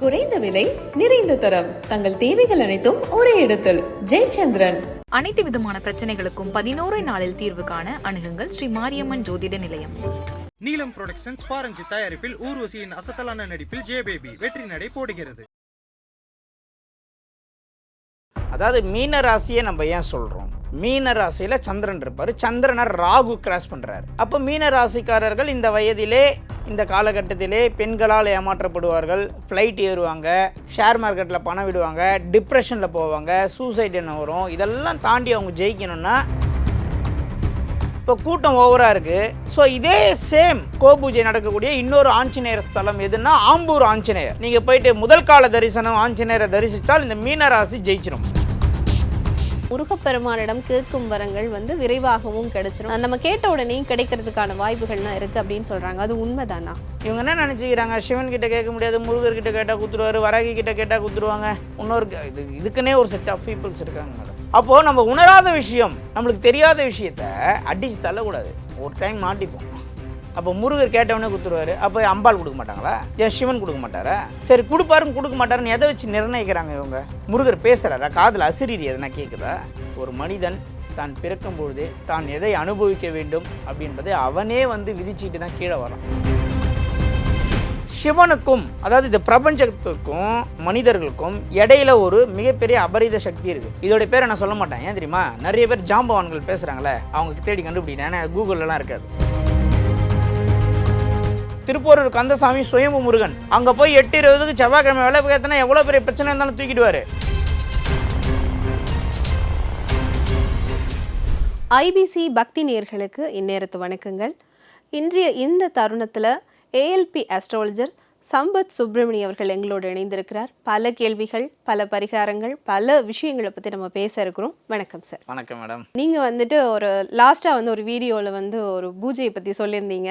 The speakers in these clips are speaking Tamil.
குறைந்த விலை நிறைந்த தரம். தங்கள் தேவைகள் அனைத்தும் ஒரே இடத்தில். ஜெயச்சந்திரன். அனைத்து விதமான பிரச்சனைகளுக்கும் பதினோரு நாளில் தீர்வு காண அணுகுங்கள் ஸ்ரீ மாரியம்மன் ஜோதிட நிலையம். நீலம் புரொடக்ஷன்ஸ் பாரஞ்சி தயாரிப்பில் ஊர்வசியின் அசத்தலான நடிப்பில் ஜே பேபி வெற்றி நடை போடுகிறது. அதாவது மீன ராசியை நம்ம ஏன் சொல்கிறோம் மீன ராசியில் சந்திரன் இருப்பார். சந்திரனை ராகு கிராஸ் பண்ணுறார் அப்போ மீன ராசிக்காரர்கள் இந்த வயதிலே இந்த காலகட்டத்திலே பெண்களால் ஏமாற்றப்படுவார்கள். ஃப்ளைட் ஏறுவாங்க ஷேர் மார்க்கெட்டில் பணம் விடுவாங்க டிப்ரெஷனில் போவாங்க சூசைட் என்ன வரும். இதெல்லாம் தாண்டி அவங்க ஜெயிக்கணும்னா இப்போ கூட்டம் ஓவராக இருக்குது ஸோ இதே சேம் கோபூஜை நடக்கக்கூடிய இன்னொரு ஆஞ்சநேயர் ஸ்தலம் எதுன்னா ஆம்பூர் ஆஞ்சநேயர். நீங்கள் போயிட்டு முதல் கால தரிசனம் ஆஞ்சநேயரை தரிசித்தால் இந்த மீனராசி ஜெயிச்சிடும் முருகப்பெருமானிடம் கேட்கும் வரங்கள் வந்து விரைவாகவும் கிடைச்சிடும் நம்ம கேட்ட உடனே கிடைக்கிறதுக்கான வாய்ப்புகள்லாம் இருக்கு அப்படின்னு சொல்றாங்க. அது உண்மைதானா? இவங்க என்ன நினச்சிக்கிறாங்க? சிவன் கிட்ட கேட்க முடியாது முருகர் கிட்ட கேட்டால் குத்துருவாரு வரகி கிட்ட கேட்டால் குத்துருவாங்க. இன்னொரு இது இதுக்குன்னே ஒரு செட் ஆஃப் பீப்புள்ஸ் இருக்காங்க மேடம் அப்போது நம்ம உணராத விஷயம் நம்மளுக்கு தெரியாத விஷயத்த அடிச்சு தள்ளக்கூடாது. ஒரு டைம் மாட்டிப்போம். அப்போ முருகர் கேட்டவனே கொடுத்துருவாரு. அப்போ அம்பாள் கொடுக்க மாட்டாங்களா? ஏன் சிவன் கொடுக்க மாட்டாரா? சரி கொடுப்பாருன்னு கொடுக்க மாட்டாருன்னு எதை வச்சு நிர்ணயிக்கிறாங்க இவங்க? முருகர் பேசுகிறாரா காதில் அசிரீரி எதனா கேட்குதா ஒரு மனிதன் தான் பிறக்கும் பொழுது தான் எதை அனுபவிக்க வேண்டும் அப்படின்றதை அவனே வந்து விதிச்சிட்டு தான் கீழே வரான். சிவனுக்கும் அதாவது இந்த பிரபஞ்சத்துக்கும் மனிதர்களுக்கும் இடையில ஒரு மிகப்பெரிய அபரித சக்தி இருக்கு. இதோட பேரை நான் சொல்ல மாட்டேன். ஏன் தெரியுமா? நிறைய பேர் ஜாம்பவான்கள் பேசுறாங்களே. அவங்க தேடி கண்டுபிடிக்கிறேன். ஏன்னா கூகுள்லாம் இருக்காது. திருப்போரூர் கந்தசாமி சுயம்பு முருகன். அங்கே போய் எட்டு இருபதுக்கு செவ்வாய்க்கிழமை வேலை ஏற்றினா எவ்வளோ பெரிய பிரச்சனை இருந்தாலும் தூக்கிடுவார். ஐபிசி பக்தி நேர்களுக்கு இந்நேரத்து வணக்கங்கள். இன்றைய இந்த தருணத்தில் ஏஎல்பி அஸ்ட்ராலஜர் சம்பத் சுப்பிரமணி அவர்கள் எங்களோடு இணைந்திருக்கிறார். பல கேள்விகள் பல பரிகாரங்கள் பல விஷயங்களை பற்றி நம்ம பேச இருக்கிறோம். வணக்கம் சார் வணக்கம் மேடம் நீங்கள் வந்துட்டு ஒரு லாஸ்ட்டாக வந்து ஒரு வீடியோவில் வந்து ஒரு பூஜையை பற்றி சொல்லியிருந்தீங்க.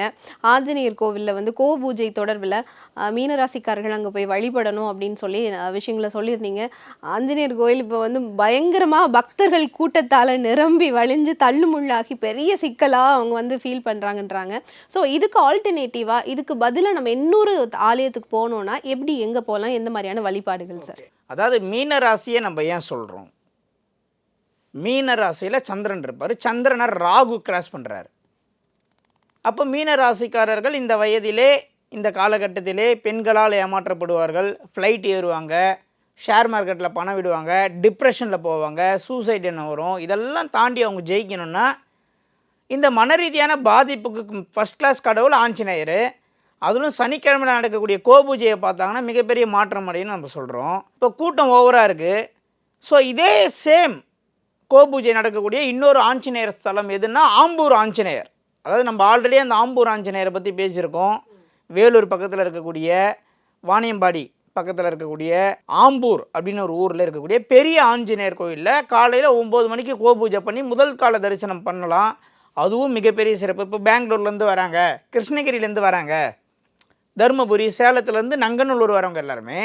ஆஞ்சநேயர் கோவிலில் வந்து கோ பூஜை தொடர்பில் மீனராசிக்காரர்கள் அங்கே போய் வழிபடணும் அப்படின்னு சொல்லி விஷயங்களை சொல்லியிருந்தீங்க. ஆஞ்சநேயர் கோயில் இப்போ வந்து பயங்கரமாக பக்தர்கள் கூட்டத்தால் நிரம்பி வழிஞ்சு தள்ளுமுள்ளாகி பெரிய சிக்கலாக அவங்க வந்து ஃபீல் பண்ணுறாங்கன்றாங்க ஸோ இதுக்கு ஆல்டர்னேட்டிவாக இதுக்கு பதிலாக நம்ம இன்னொரு ஆலயத்துக்கு போகணுன்னா எப்படி எங்கே போகலாம் எந்த மாதிரியான வழிபாடுகள் சார்? அதாவது மீன ராசியை நம்ம ஏன் சொல்கிறோம் மீன ராசியில் சந்திரன் இருப்பார். சந்திரனை ராகு கிராஸ் பண்ணுறாரு அப்போ மீன ராசிக்காரர்கள் இந்த வயதிலே இந்த காலகட்டத்திலே பெண்களால் ஏமாற்றப்படுவார்கள். ஃப்ளைட் ஏறுவாங்க. ஷேர் மார்க்கெட்டில் பணம் விடுவாங்க. டிப்ரெஷனில் போவாங்க. சூசைட் என்ன வரும். இதெல்லாம் தாண்டி அவங்க ஜெயிக்கணும்னா இந்த மன ரீதியான பாதிப்புக்கு ஃபஸ்ட் கிளாஸ் கடவுள் ஆஞ்சநேயர். அதிலும் சனிக்கிழமை நடக்கக்கூடிய கோபூஜையை பார்த்தாங்கன்னா மிகப்பெரிய மாற்றம் அடையும்னு நம்ம சொல்கிறோம் இப்போ கூட்டம் ஓவராக இருக்குது ஸோ இதே சேம் கோபூஜை நடக்கக்கூடிய இன்னொரு ஆஞ்சநேயர் ஸ்தலம் எதுன்னா ஆம்பூர் ஆஞ்சநேயர். அதாவது நம்ம ஆல்ரெடி அந்த ஆம்பூர் ஆஞ்சநேயரை பற்றி பேசியிருக்கோம். வேலூர் பக்கத்தில் இருக்கக்கூடிய வாணியம்பாடி பக்கத்தில் இருக்கக்கூடிய ஆம்பூர் அப்படின்னு ஒரு ஊரில் இருக்கக்கூடிய பெரிய ஆஞ்சநேயர் கோயிலில் காலையில் ஒம்பது மணிக்கு கோபூஜை பண்ணி முதல் கால தரிசனம் பண்ணலாம். அதுவும் மிகப்பெரிய சிறப்பு. இப்போ பெங்களூர்லேருந்து வராங்க. கிருஷ்ணகிரியிலேருந்து வராங்க. தருமபுரி சேலத்துலேருந்து நங்கநல்லூர் வரவங்க எல்லாருமே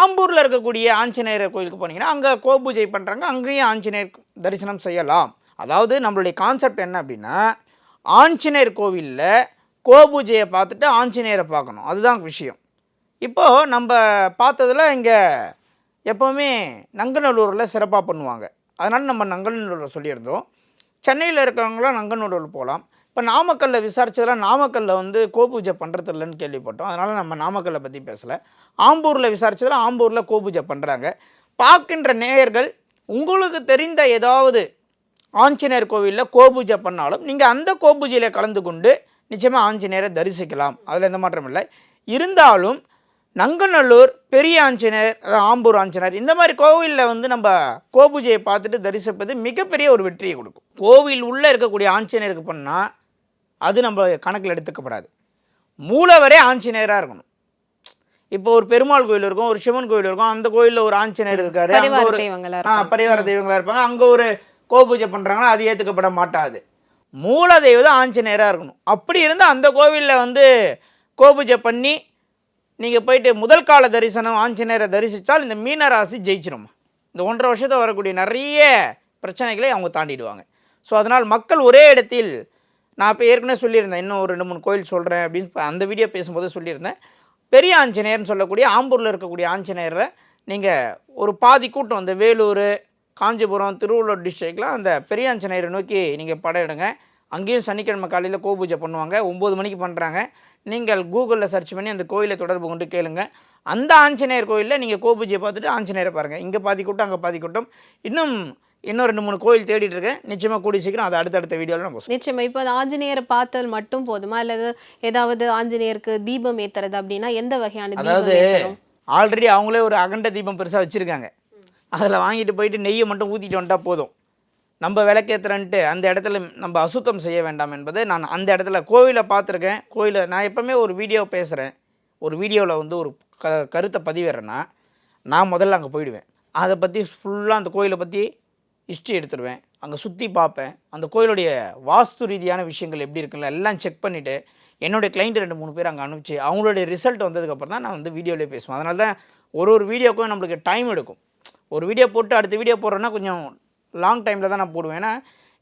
ஆம்பூரில் இருக்கக்கூடிய ஆஞ்சநேயர் கோயிலுக்கு போனீங்கன்னா அங்கே கோபூஜை பண்ணுறாங்க அங்கேயும் ஆஞ்சநேயர் தரிசனம் செய்யலாம். அதாவது நம்மளுடைய கான்செப்ட் என்ன அப்படின்னா ஆஞ்சநேயர் கோவிலில் கோபூஜையை பார்த்துட்டு ஆஞ்சநேயரை பார்க்கணும். அதுதான் விஷயம். இப்போது நம்ம பார்த்ததுல இங்கே எப்போவுமே நங்கநல்லூரில் சிறப்பாக பண்ணுவாங்க. அதனால் நம்ம நங்கநல்லூரில் சொல்லியிருந்தோம். சென்னையில் இருக்கிறவங்களாம் நங்கநல்லூரில் போகலாம். இப்போ நாமக்கல்லில் விசாரிச்சதெல்லாம் நாமக்கல்லில் வந்து கோபூஜை பண்ணுறது இல்லைன்னு கேள்விப்பட்டோம். அதனால் நம்ம நாமக்கல்லை பற்றி பேசலை. ஆம்பூரில் விசாரிச்சதில் ஆம்பூரில் கோபூஜை பண்ணுறாங்க பார்க்கின்ற நேயர்கள் உங்களுக்கு தெரிந்த ஏதாவது ஆஞ்சநேயர் கோவிலில் கோபூஜை பண்ணாலும் நீங்கள் அந்த கோபூஜையில் கலந்து கொண்டு நிச்சயமாக ஆஞ்சநேயரை தரிசிக்கலாம். அதில் எந்த மாற்றம் இல்லை. இருந்தாலும் நங்கநல்லூர் பெரிய ஆஞ்சநேயர் அதாவது ஆம்பூர் ஆஞ்சநேயர் இந்த மாதிரி கோவிலில் வந்து நம்ம கோபூஜையை பார்த்துட்டு தரிசிப்பது மிகப்பெரிய ஒரு வெற்றியை கொடுக்கும். கோவில் உள்ளே இருக்கக்கூடிய ஆஞ்சநேயருக்கு பண்ணால் அது நம்ம கணக்கில் எடுத்துக்கப்படாது. மூலவரே ஆஞ்சநேயராக இருக்கணும். இப்போ ஒரு பெருமாள் கோயில் இருக்கும் ஒரு சிவன் கோயில் இருக்கும் அந்த கோயிலில் ஒரு ஆஞ்சநேயர் இருக்காரு. அங்க ஒரு. பரிவார தெய்வங்களா இருப்பாங்க. அங்கே ஒரு கோபூஜை பண்ணுறாங்கன்னா அது ஏற்றுக்கப்பட மாட்டாது. மூல தெய்வம் ஆஞ்சநேயராக இருக்கணும். அப்படி இருந்தால் அந்த கோவிலில் வந்து கோபூஜை பண்ணி நீங்கள் போயிட்டு முதல் கால தரிசனம் ஆஞ்சநேயரை தரிசித்தால் இந்த மீன ராசி ஜெயிச்சிரும். இந்த ஒன்றரை வருஷத்தில் வரக்கூடிய நிறைய பிரச்சனைகளை அவங்க தாண்டிடுவாங்க. ஸோ அதனால் மக்கள் ஒரே இடத்தில் நான் இப்போ ஏற்கனவே சொல்லியிருந்தேன் இன்னும் ஒரு ரெண்டு மூணு கோயில் சொல்கிறேன் அப்படின்னு அந்த வீடியோ பேசும்போது சொல்லியிருந்தேன். பெரிய ஆஞ்சநேயர்னு சொல்லக்கூடிய ஆம்பூரில் இருக்கக்கூடிய ஆஞ்சநேயரை நீங்கள் ஒரு பாதி கூட்டம் அந்த வேலூர் காஞ்சிபுரம் திருவள்ளூர் டிஸ்ட்ரிக்டில் அந்த பெரிய ஆஞ்சநேயரை நோக்கி நீங்கள் படம் எடுங்க. அங்கேயும் சனிக்கிழமை காலையில் கோபூஜை பண்ணுவாங்க. ஒம்பது மணிக்கு பண்ணுறாங்க நீங்கள் கூகுளில் சர்ச் பண்ணி அந்த கோயிலை தொடர்பு கொண்டு கேளுங்க. அந்த ஆஞ்சநேயர் கோயிலில் நீங்கள் கோபூஜையை பார்த்துட்டு ஆஞ்சநேயரை பாருங்கள் இங்கே பாதி கூட்டம் அங்கே பாதி கூட்டம். இன்னும் இன்னும் ரெண்டு மூணு கோயில் தேடிட்டு இருக்கேன். நிச்சயமாக கூடி சீக்கிரம் அதை அடுத்தடுத்த வீடியோவில் நம்ம சொல்லுவோம். நிச்சயமா. இப்போ ஆஞ்சநேயரை பார்த்தல் மட்டும் போதுமா? அல்லது ஏதாவது ஆஞ்சநேயருக்கு தீபம் ஏத்துறது அப்படின்னா எந்த வகையான அதாவது ஆல்ரெடி அவங்களே ஒரு அகண்ட தீபம் பெருசாக வச்சுருக்காங்க. அதில் வாங்கிட்டு போயிட்டு நெய்யை மட்டும் ஊற்றிட்டு வந்துட்டா போதும். நம்ம விளக்கேத்துறன்ட்டு அந்த இடத்துல நம்ம அசுத்தம் செய்ய வேண்டாம் என்பதை நான் அந்த இடத்துல கோவிலை பார்த்துருக்கேன். கோயிலை நான் எப்போவுமே ஒரு வீடியோ பேசுகிறேன் ஒரு வீடியோவில் வந்து ஒரு க கருத்தை பதிவிடுறேன்னா நான் முதல்ல அங்கே போயிடுவேன். அதை பற்றி ஃபுல்லாக அந்த கோயிலை பற்றி ஹிஸ்ட்ரி எடுத்துடுவேன் அங்கே சுற்றி பார்ப்பேன். அந்த கோயிலுடைய வாஸ்து ரீதியான விஷயங்கள் எப்படி இருக்குல்ல எல்லாம் செக் பண்ணிவிட்டு என்னுடைய கிளைண்ட் ரெண்டு மூணு பேர் அங்கே அனுப்பிச்சு அவங்களுடைய ரிசல்ட் வந்ததுக்கப்புறம் தான் நான் வந்து வீடியோலேயே பேசுவேன். அதனால தான் ஒரு ஒரு வீடியோக்கும் நம்மளுக்கு டைம் எடுக்கும். ஒரு வீடியோ போட்டு அடுத்த வீடியோ போடுறேன்னா கொஞ்சம் லாங் டைமில் தான் நான் போடுவேன். ஏன்னா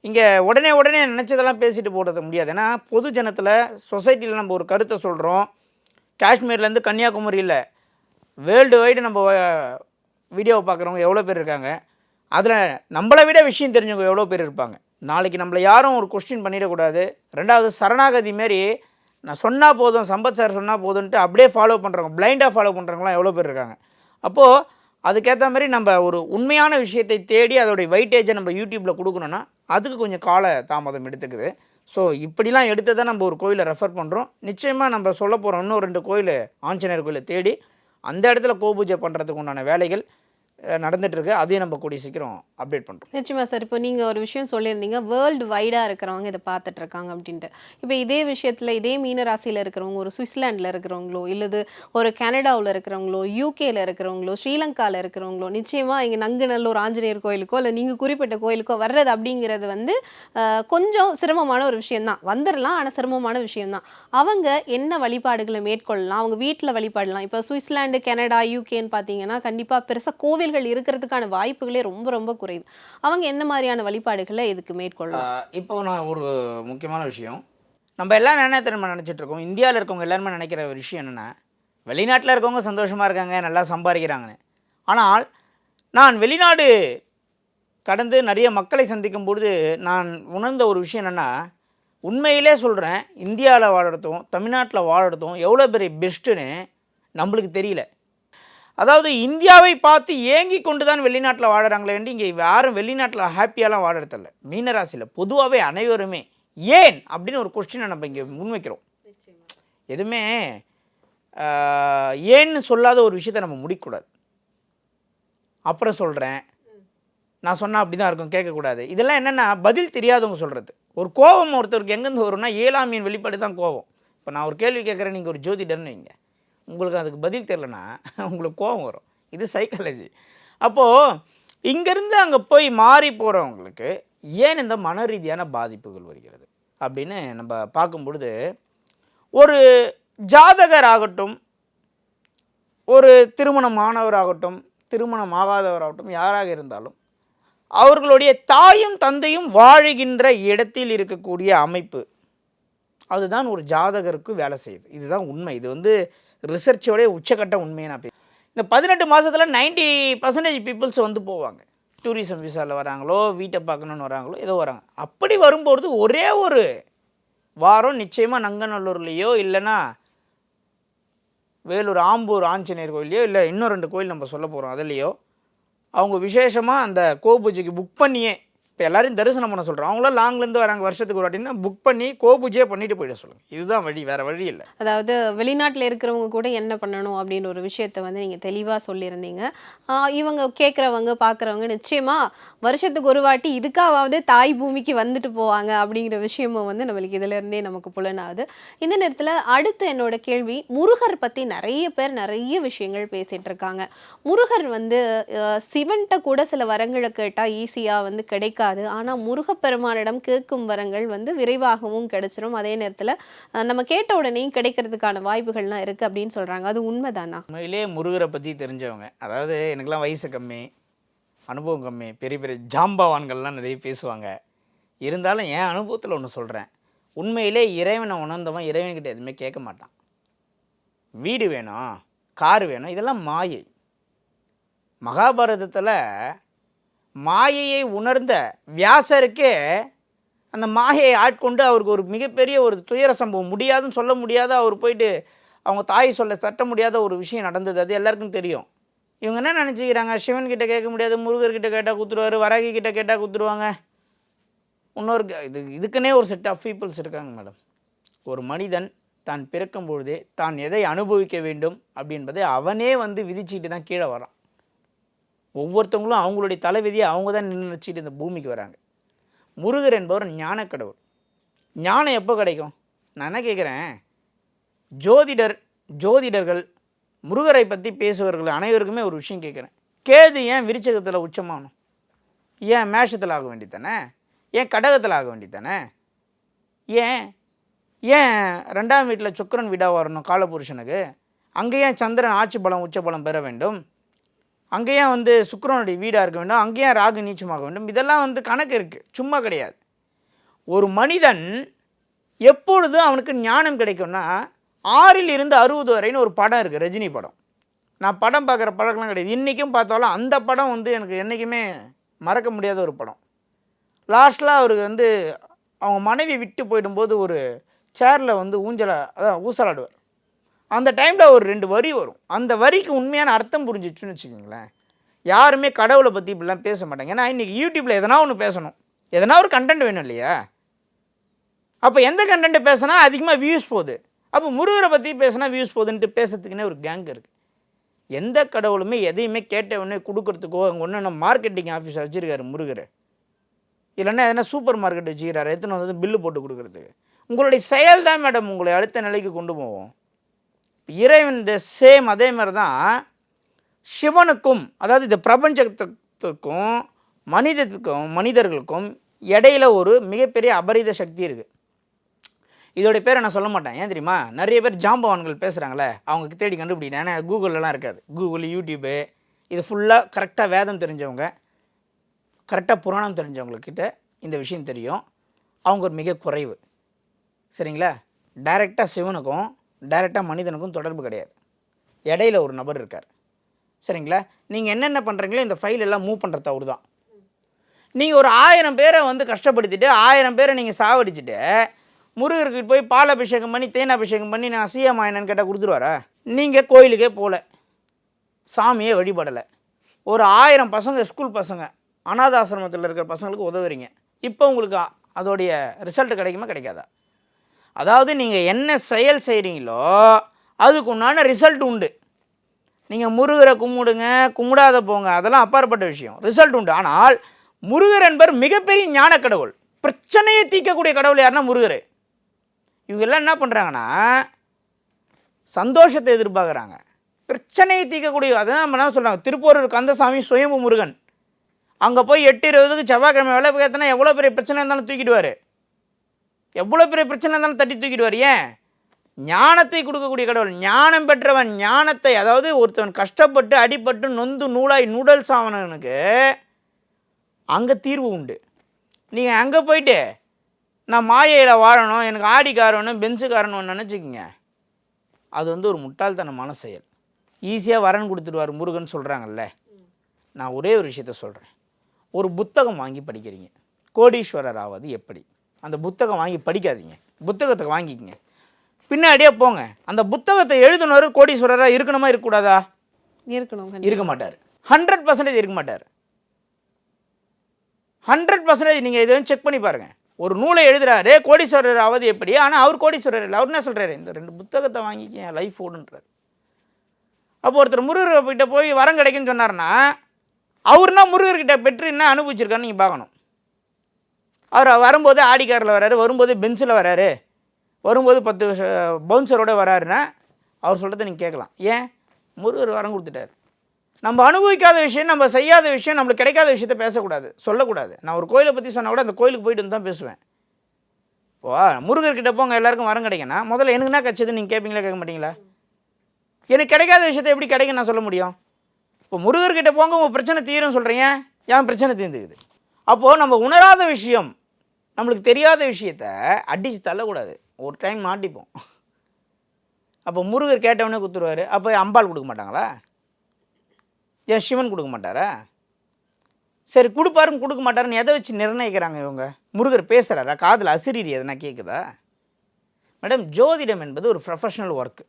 இங்கே உடனே உடனே நினச்சதெல்லாம் பேசிட்டு போடுறது முடியாது. ஏன்னா பொது ஜனத்தில் சொசைட்டியில் நம்ம ஒரு கருத்தை சொல்கிறோம் காஷ்மீர்லேருந்து கன்னியாகுமரியில் வேர்ல்டு வைடு நம்ம வீடியோவை பார்க்குறவங்க எவ்வளோ பேர் இருக்காங்க? அதில் நம்மளை விட விஷயம் தெரிஞ்சவங்க எவ்வளோ பேர் இருப்பாங்க. நாளைக்கு நம்மளை யாரும் ஒரு கொஸ்டின் பண்ணிடக்கூடாது. ரெண்டாவது சரணாகதி மாரி நான் சொன்னால் போதும் சம்பத் சார் சொன்னால் போதும்ன்ட்டு அப்படியே ஃபாலோ பண்ணுறவங்க பிளைண்டாக ஃபாலோ பண்ணுறவங்களாம் எவ்வளோ பேர் இருக்காங்க. அப்போது அதுக்கேற்ற மாதிரி நம்ம ஒரு உண்மையான விஷயத்தை தேடி அதோடைய வெயிட்டேஜை நம்ம யூடியூப்பில் கொடுக்கணுன்னா அதுக்கு கொஞ்சம் கால தாமதம் எடுத்துக்குது. ஸோ இப்படிலாம் எடுத்து தான் நம்ம ஒரு கோயிலை ரெஃபர் பண்ணுறோம் நிச்சயமாக நம்ம சொல்ல போகிறோம் இன்னும் ரெண்டு கோயில் ஆஞ்சநேயர் கோயிலை தேடி அந்த இடத்துல கோபூஜை பண்ணுறதுக்கு உண்டான வேலைகள் நடந்துட்டுருக்கு அதையும் நம்ம கூடிய சீக்கிரம் அப்டேட் பண்ணுறோம் நிச்சயமா சார் இப்போ நீங்கள் ஒரு விஷயம் சொல்லியிருந்தீங்க வேர்ல்டு வைடாக இருக்கிறவங்க இதை பார்த்துட்டு இருக்காங்க அப்படின்ட்டு. இப்போ இதே விஷயத்தில் இதே மீன ராசியில் இருக்கிறவங்க ஒரு சுவிட்சர்லாண்டில் இருக்கிறவங்களோ இல்லது ஒரு கனடாவில் இருக்கிறவங்களோ யூகேயில் இருக்கிறவங்களோ ஸ்ரீலங்காவில் இருக்கிறவங்களோ நிச்சயமாக இங்கே நங்குநல்லூர் ஆஞ்சநேயர் கோயிலுக்கோ இல்லை நீங்கள் குறிப்பிட்ட கோயிலுக்கோ வர்றது அப்படிங்கிறது வந்து கொஞ்சம் சிரமமான ஒரு விஷயம்தான். வந்துடலாம் ஆனால் சிரமமான விஷயம்தான். அவங்க என்ன வழிபாடுகளை மேற்கொள்ளலாம்? அவங்க வீட்டில் வழிபாடலாம். இப்போ சுவிட்சர்லாண்டு கனடா யூகேன்னு பார்த்தீங்கன்னா கண்டிப்பாக பெருசாக கோவில் கோவில்கள் இருக்கிறதுக்கான வாய்ப்புகளே ரொம்ப ரொம்ப குறைவு. அவங்க எந்த மாதிரியான வழிபாடுகளை இதுக்கு மேற்கொள்ளலாம்? இப்போ நான் ஒரு முக்கியமான விஷயம். நம்ம எல்லாம் என்ன நம்ம நினச்சிட்டு இருக்கோம்? இந்தியாவில் இருக்கவங்க எல்லாருமே நினைக்கிற ஒரு விஷயம் என்னென்னா வெளிநாட்டில் இருக்கவங்க சந்தோஷமாக இருக்காங்க நல்லா சம்பாதிக்கிறாங்கன்னு. ஆனால் நான் வெளிநாடு கடந்து நிறைய மக்களை சந்திக்கும் பொழுது நான் உணர்ந்த ஒரு விஷயம் என்னென்னா உண்மையிலே சொல்கிறேன் இந்தியாவில் வாழறதும் தமிழ்நாட்டில் வாழறதும் எவ்வளோ பெரிய பெஸ்ட்டுன்னு நம்மளுக்கு தெரியல. அதாவது இந்தியாவை பார்த்து ஏங்கி கொண்டு தான் வெளிநாட்டில் வாழறாங்களே வேண்டி இங்கே யாரும் வெளிநாட்டில் ஹாப்பியாலாம் வாழறதில்ல. மீனராசியில் பொதுவாகவே அனைவருமே ஏன் அப்படின்னு ஒரு கொஸ்டினை நம்ம இங்கே முன்வைக்கிறோம். எதுவுமே ஏன்னு சொல்லாத ஒரு விஷயத்தை நம்ம முடிக்கக்கூடாது அப்புறம் சொல்கிறேன் நான் சொன்னால் அப்படி தான் இருக்கும் கேட்கக்கூடாது. இதெல்லாம் என்னென்னா பதில் தெரியாதவங்க சொல்கிறது ஒரு கோபம் ஒருத்தருக்கு எங்கேருந்து வரும்னா ஏழாமியின் வெளிப்பாடு தான் கோபம். இப்போ நான் ஒரு கேள்வி கேட்குறேன் நீங்கள் ஒரு ஜோதிடர்னு வைங்க. உங்களுக்கு அதுக்கு பதில் தெரிலனா உங்களுக்கு கோபம் வரும். இது சைக்காலஜி அப்போது இங்கேருந்து அங்கே போய் மாறி போகிறவங்களுக்கு ஏன் இந்த மன ரீதியான பாதிப்புகள் வருகிறது? அப்படின்னு நம்ம பார்க்கும் பொழுது ஒரு ஜாதகர் ஆகட்டும் ஒரு திருமணமானவராகட்டும் திருமணம் ஆகாதவராகட்டும் யாராக இருந்தாலும் அவர்களுடைய தாயும் தந்தையும் வாழுகின்ற இடத்தில் இருக்கக்கூடிய அமைப்பு அதுதான் ஒரு ஜாதகருக்கு வேலை செய்யுது. இதுதான் உண்மை. இது வந்து ரிசர்ச்சோடைய உச்சக்கட்ட உண்மையை நான் பே- இந்த பதினெட்டு மாதத்தில் நைன்டி பர்சன்டேஜ் பீப்புள்ஸ் வந்து போவாங்க. டூரிசம் விசாவில் வராங்களோ வீட்டை பார்க்கணுன்னு வராங்களோ ஏதோ வராங்க. அப்படி வரும்பொழுது ஒரே ஒரு வாரம் நிச்சயமாக நங்கநல்லூர்லேயோ இல்லைன்னா வேலூர் ஆம்பூர் ஆஞ்சநேயர் கோயிலையோ இல்லை இன்னும் ரெண்டு கோயில் நம்ம சொல்ல போகிறோம் அதுலேயோ அவங்க விசேஷமாக அந்த கோபூஜைக்கு புக் பண்ணியே இப்போ எல்லாரையும் தரிசனம் பண்ண சொல்கிறோம் அவங்களாம் லாங்லேருந்து வராங்க வருஷத்துக்கு ஒரு வாட்டினா புக் பண்ணி கோபூஜையே பண்ணிட்டு போயிட சொல்லுங்கள் இதுதான் வழி வேறு வழி இல்லை. அதாவது வெளிநாட்டில் இருக்கிறவங்க கூட என்ன பண்ணணும் அப்படின்ற ஒரு விஷயத்த வந்து நீங்கள் தெளிவாக சொல்லியிருந்தீங்க. இவங்க கேட்குறவங்க பார்க்குறவங்க நிச்சயமாக வருஷத்துக்கு ஒரு வாட்டி இதுக்காவது தாய் பூமிக்கு வந்துட்டு போவாங்க அப்படிங்கிற விஷயமும் வந்து நம்மளுக்கு இதிலேருந்தே நமக்கு புலனாகுது. இந்த நேரத்தில் அடுத்து என்னோட கேள்வி முருகர் பற்றி நிறைய பேர் நிறைய விஷயங்கள் பேசிகிட்டு இருக்காங்க. முருகர் வந்து சிவன்கிட்ட கூட சில வரங்களை கேட்டால் ஈஸியாக வந்து கிடைக்காது. ஆனால் முருகப்பெருமானிடம் கேட்கும் வரங்கள் வந்து விரைவாகவும் கிடைச்சிரும். அதே நேரத்தில் நம்ம கேட்ட உடனே கிடைக்கிறதுக்கான வாய்ப்புகள்லாம் இருக்குது அப்படின்னு சொல்கிறாங்க அது உண்மைதானா? உண்மையிலே முருகரை பற்றி தெரிஞ்சவங்க. அதாவது எனக்கெல்லாம் வயசு கம்மி அனுபவம் கம்மி பெரிய பெரிய ஜாம்பவான்கள்லாம் நிறைய பேசுவாங்க. இருந்தாலும் என் அனுபவத்தில் ஒன்று சொல்கிறேன் உண்மையிலே இறைவனை உணர்ந்தவன் இறைவன்கிட்ட எதுவுமே கேட்க மாட்டான். வீடு வேணும் கார் வேணும் இதெல்லாம் மாயை. மகாபாரதத்தில் மாயையை உணர்ந்த வியாசருக்கே அந்த மாயையை ஆட்கொண்டு அவருக்கு ஒரு மிகப்பெரிய ஒரு துயர சம்பவம். முடியாதுன்னு சொல்ல முடியாத அவர் போயிட்டு அவங்க தாய் சொல்ல தட்ட முடியாத ஒரு விஷயம் நடந்தது. அது எல்லாருக்கும் தெரியும். இவங்க என்ன நினச்சிக்கிறாங்க? சிவன்கிட்ட கேட்க முடியாது முருகர்கிட்ட கேட்டால் குத்துருவார் வரகி கிட்ட கேட்டால் குத்துருவாங்க. இன்னொரு க- இது இதுக்குன்னே ஒரு செட் ஆஃப் பீப்புள்ஸ் இருக்காங்க மேடம் ஒரு மனிதன் தான் பிறக்கும் பொழுதே தான் எதை அனுபவிக்க வேண்டும் அப்படின்றதை அவனே வந்து விதிச்சிட்டு தான் கீழே வரான். ஒவ்வொருத்தவங்களும் அவங்களுடைய தலைவிதியை அவங்க தான் நிர்ணயிச்சிட்டு இந்த பூமிக்கு வராங்க. முருகர் என்பவர் ஞானக்கடவுள். ஞானம் எப்போ கிடைக்கும்? நான் என்ன கேட்குறேன்? ஜோதிடர் ஜோதிடர்கள் முருகரை பற்றி பேசுபவர்கள் அனைவருக்குமே ஒரு விஷயம் கேட்குறேன். கேது ஏன் விருச்சகத்தில் உச்சமாகணும்? ஏன் மேஷத்தில் ஆக வேண்டித்தானே ஏன் கடகத்தில் ஆக வேண்டித்தானே ஏன்? ஏன் ரெண்டாம் வீட்டில் சுக்கிரன் வீடாக வரணும் காலபுருஷனுக்கு? அங்கே ஏன் சந்திரன் ஆட்சி பலம் உச்ச பலம் பெற வேண்டும்? அங்கேயும் வந்து சுக்கரனுடைய வீடாக இருக்க வேண்டும் அங்கேயும் ராகு நீச்சமாக வேண்டும். இதெல்லாம் வந்து கணக்கு இருக்குது சும்மா கிடையாது. ஒரு மனிதன் எப்பொழுது அவனுக்கு ஞானம் கிடைக்கும்னா ஆறில் இருந்து அறுபது வரைன்னு ஒரு படம் இருக்குது ரஜினி படம். நான் படம் பார்க்குற பழக்கம்லாம் கிடையாது. இன்றைக்கும் பார்த்தாலும் அந்த படம் வந்து எனக்கு என்றைக்குமே மறக்க முடியாத ஒரு படம். லாஸ்ட்டில் அவருக்கு வந்து அவங்க மனைவி விட்டு போயிடும்போது ஒரு சேரில் வந்து ஊஞ்சலை அதான் ஊசலாடுவார். அந்த டைமில் ஒரு ரெண்டு வரி வரும். அந்த வரிக்கு உண்மையான அர்த்தம் புரிஞ்சிச்சுன்னு வச்சுக்கோங்களேன். யாருமே கடவுளை பற்றி இப்படிலாம் பேச மாட்டாங்க. ஏன்னா இன்றைக்கி யூடியூப்பில் எதனா ஒன்று பேசணும். எதனா ஒரு கண்டென்ட் வேணும் இல்லையா? அப்போ எந்த கண்டென்ட் பேசினா அதிகமாக வியூஸ் போகுது. அப்போ முருகரை பற்றி பேசினா வியூஸ் போகுதுன்ட்டு பேசுறதுக்குன்னே ஒரு கேங் இருக்குது எந்த கடவுளுமே எதையுமே கேட்ட உடனே கொடுக்குறதுக்கோ அங்கே ஒன்று மார்க்கெட்டிங் ஆஃபீஸை வச்சுருக்காரு முருகர். இல்லைன்னா எதனா சூப்பர் மார்க்கெட் வச்சுக்கிறாரு. எத்தனை வந்து பில்லு போட்டு கொடுக்குறதுக்கு. உங்களுடைய செயல் தான் மேடம் உங்களை அடுத்த நிலைக்கு கொண்டு போவோம் இறைவன் இந்த சேம் அதே மாதிரி தான் சிவனுக்கும் அதாவது இந்த பிரபஞ்சத்துக்கும் மனிதத்துக்கும் மனிதர்களுக்கும் இடையில ஒரு மிகப்பெரிய அபரித சக்தி இருக்குது இதோடைய பேரை நான் சொல்ல மாட்டேன். ஏன் தெரியுமா? நிறைய பேர் ஜாம்பவான்கள் பேசுகிறாங்களே அவங்க தேடி கண்டுபிடிக்கிறேன். ஏன்னா கூகுளெலாம் இருக்காது. கூகுள் யூடியூப்பு இது ஃபுல்லாக கரெக்டாக வேதம் தெரிஞ்சவங்க கரெக்டாக புராணம் தெரிஞ்சவங்கக்கிட்ட இந்த விஷயம் தெரியும். அவங்க ஒரு மிக குறைவு. சரிங்களா? டைரெக்டாக சிவனுக்கும் டைரெக்டாக மனிதனுக்கும் தொடர்பு கிடையாது. இடையில ஒரு நபர் இருக்கார். சரிங்களா? நீங்கள் என்னென்ன பண்ணுறீங்களோ இந்த ஃபைல் எல்லாம் மூவ் பண்ணுறது அவர் தான் நீங்கள் ஒரு ஆயிரம் பேரை வந்து கஷ்டப்படுத்திட்டு ஆயிரம் பேரை நீங்கள் சாவடிச்சுட்டு முருகருக்கு போய் பால் அபிஷேகம் பண்ணி தேன் அபிஷேகம் பண்ணி நான் சிஎம் ஆயினன்னு கேட்டால் கொடுத்துருவாரா? நீங்கள் கோயிலுக்கே போகல சாமியே வழிபடலை. ஒரு ஆயிரம் பசங்க ஸ்கூல் பசங்க அனாத ஆசிரமத்தில் இருக்கிற பசங்களுக்கு உதவுறீங்க. இப்போ உங்களுக்கு அதோடைய ரிசல்ட் கிடைக்குமா? கிடைக்காதா? அதாவது நீங்கள் என்ன செயல் செய்கிறீங்களோ அதுக்கு உண்டான ரிசல்ட் உண்டு. நீங்கள் முருகரை கும்பிடுங்க கும்பிடாத போங்க அதெல்லாம் அப்பாற்பட்ட விஷயம். ரிசல்ட் உண்டு. ஆனால் முருகர் என்பவர் மிகப்பெரிய ஞான கடவுள் பிரச்சனையை தீர்க்கக்கூடிய கடவுள் யாருன்னா முருகர். இவங்க எல்லாம் என்ன பண்ணுறாங்கன்னா சந்தோஷத்தை எதிர்பார்க்குறாங்க. பிரச்சனையை தீர்க்கக்கூடிய அதான் நம்ம என்ன சொல்கிறாங்க திருப்பூரூர் கந்தசாமி சுயம்பு முருகன். அங்கே போய் எட்டு இருபதுக்கு செவ்வாய்க்கிழமை வேலை கேத்தனா எவ்வளோ பெரிய பிரச்சனை இருந்தாலும் தூக்கிடுவார். எவ்வளோ பெரிய பிரச்சனை இருந்தாலும் தட்டி தூக்கிடுவார். ஏன்? ஞானத்தை கொடுக்கக்கூடிய கடவுள். ஞானம் பெற்றவன் ஞானத்தை அதாவது ஒருத்தவன் கஷ்டப்பட்டு அடிபட்டு நொந்து நூலாய் நூடல் சாவனனுக்கு அங்கே தீர்வு உண்டு. நீங்கள் அங்கே போயிட்டு நான் மாயையில் வாழணும் எனக்கு ஆடி காரணும் பென்ஸு காரணும்னு நினச்சிக்கோங்க. அது வந்து ஒரு முட்டாள்தனமான செயல். ஈஸியாக வரன் கொடுத்துடுவார் முருகன் சொல்கிறாங்கல்ல நான் ஒரே ஒரு விஷயத்த சொல்கிறேன் ஒரு புத்தகம் வாங்கி படிக்கிறீங்க. கோடீஸ்வரர் ஆவது எப்படி? அந்த புத்தகம் வாங்கி படிக்காதீங்க. புத்தகத்தை வாங்கிக்கங்க. பின்னாடியே போங்க. அந்த புத்தகத்தை எழுதுனவர் கோடீஸ்வரராக இருக்கணுமா இருக்கக்கூடாதா? இருக்கணும். இருக்க மாட்டார். ஹண்ட்ரட் பர்சன்டேஜ் இருக்க மாட்டார். ஹண்ட்ரட் பர்சன்டேஜ் நீங்கள் இதை செக் பண்ணி பாருங்கள் ஒரு நூலை எழுதுறாரு கோடீஸ்வரர் ஆவது எப்படி? ஆனால் அவர் கோடீஸ்வரர் இல்லை. அவர் என்ன சொல்கிறாரு இந்த ரெண்டு புத்தகத்தை வாங்கிக்க லைஃப் ஓடுன்றார். அப்போ ஒருத்தர் முருகர்கிட்ட போய் வரம் கிடைக்குன்னு சொன்னார்னா அவர்னா முருகர்கிட்ட பெற்று என்ன அனுபவிச்சிருக்கான்னு நீங்கள் பார்க்கணும். அவர் வரும்போது ஆடிக்காரில் வராரு வரும்போது பென்சில் வராரு. வரும்போது பத்து பவுன்சரோட வராருன்னா அவர் சொல்கிறத நீங்கள் கேட்கலாம். ஏன்? முருகர் வரம் கொடுத்துட்டார். நம்ம அனுபவிக்காத விஷயம் நம்ம செய்யாத விஷயம் நம்மளுக்கு கிடைக்காத விஷயத்த பேசக்கூடாது சொல்லக்கூடாது. நான் ஒரு கோயிலை பற்றி சொன்னால் கூட அந்த கோயிலுக்கு போயிட்டு வந்து தான் பேசுவேன். இப்போ முருகர்கிட்ட போங்க எல்லாருக்கும் வரம் கிடைக்குன்னா முதல்ல எனக்கு என்ன கச்சது நீங்கள் கேட்பீங்களா கேட்க மாட்டீங்களா? எனக்கு கிடைக்காத விஷயத்த எப்படி கிடைக்கும் நான் சொல்ல முடியும்? இப்போ முருகர்கிட்ட போங்க உங்கள் பிரச்சனை தீரும் சொல்கிறீங்க என் பிரச்சனை தீர்ந்துக்குது அப்போது நம்ம உணராத விஷயம் நம்மளுக்கு தெரியாத விஷயத்த அடித்து தள்ளக்கூடாது. ஒரு டைம் மாட்டிப்போம். அப்போ முருகர் கேட்டவனே கொடுத்துருவாரு அப்போ அம்பாள் கொடுக்க மாட்டாங்களா? ஏன் சிவன் கொடுக்க மாட்டாரா? சரி கொடுப்பாருன்னு கொடுக்க மாட்டாருன்னு எதை வச்சு நிர்ணயிக்கிறாங்க இவங்க? முருகர் பேசுகிறாரா காதில் அசிரீடி எதனா கேட்குதா மேடம் ஜோதிடம் என்பது ஒரு ப்ரொஃபஷனல் ஒர்க்கு